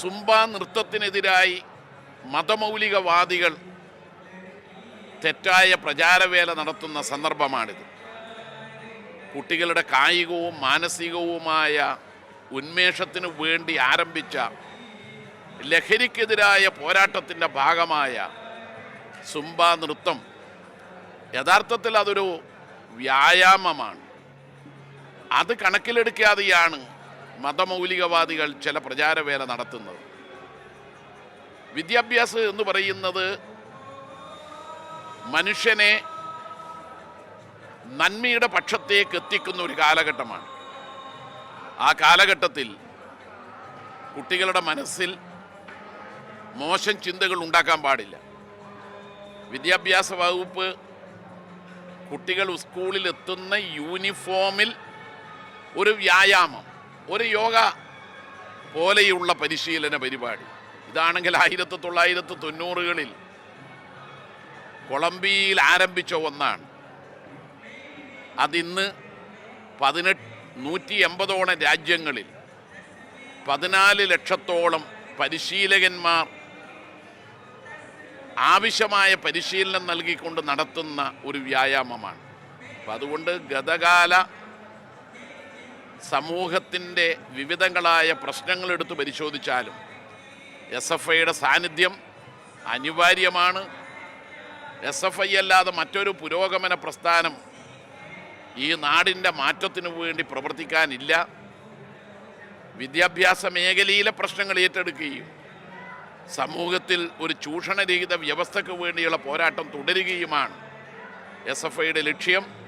Zumba നൃത്തത്തിനെതിരായി മതമൗലികവാദികൾ തെറ്റായ പ്രചാരവേല നടത്തുന്ന സന്ദർഭമാണിത്. കുട്ടികളുടെ കായികവും മാനസികവുമായ ഉന്മേഷത്തിനു വേണ്ടി ആരംഭിച്ച ലഹരിക്കെതിരായ പോരാട്ടത്തിന്റെ ഭാഗമായ സുംബ നൃത്തം യഥാർത്ഥത്തിൽ അതൊരു വ്യായാമമാണ്. അത് കണക്കിലെടുക്കാതെയാണ് മതമൗലികവാദികൾ ചില പ്രചാരവേല നടത്തുന്നത്. വിദ്യാഭ്യാസം എന്ന് പറയുന്നത് മനുഷ്യനെ നന്മയുടെ പക്ഷത്തേക്ക് എത്തിക്കുന്ന ഒരു കാലഘട്ടമാണ്. ആ കാലഘട്ടത്തിൽ കുട്ടികളുടെ മനസ്സിൽ മോശം ചിന്തകൾ ഉണ്ടാക്കാൻ പാടില്ല. വിദ്യാഭ്യാസ വകുപ്പ് കുട്ടികൾ സ്കൂളിൽ എത്തുന്ന യൂണിഫോമിൽ ഒരു വ്യായാമം ഒരു യോഗ പോലെയുള്ള പരിശീലന പരിപാടി. ഇതാണെങ്കിൽ ആയിരത്തി തൊള്ളായിരത്തി തൊണ്ണൂറുകളിൽ കൊളംബിയയിൽ ആരംഭിച്ച ഒന്നാണ്. അതിന്ന് പതിനെട്ട് നൂറ്റി എൺപതോളം രാജ്യങ്ങളിൽ പതിനാല് ലക്ഷത്തോളം പരിശീലകന്മാർ ആവശ്യമായ പരിശീലനം നൽകിക്കൊണ്ട് നടത്തുന്ന ഒരു വ്യായാമമാണ്. അപ്പം അതുകൊണ്ട് ഗതകാല സമൂഹത്തിന്റെ വിവിധങ്ങളായ പ്രശ്നങ്ങൾ എടുത്ത് പരിശോധിച്ചാലും എസ് എഫ് ഐയുടെ സാന്നിധ്യം അനിവാര്യമാണ്. എസ് എഫ് ഐ അല്ലാതെ മറ്റൊരു പുരോഗമന പ്രസ്ഥാനം ഈ നാടിന്റെ മാറ്റത്തിനു വേണ്ടി പ്രവർത്തിക്കാനില്ല. വിദ്യാഭ്യാസ മേഖലയിലെ പ്രശ്നങ്ങൾ ഏറ്റെടുക്കുകയും സമൂഹത്തിൽ ഒരു ചൂഷണരഹിത വ്യവസ്ഥയ്ക്ക് വേണ്ടിയുള്ള പോരാട്ടം തുടരുകയുമാണ് എസ് എഫ് ഐയുടെ ലക്ഷ്യം.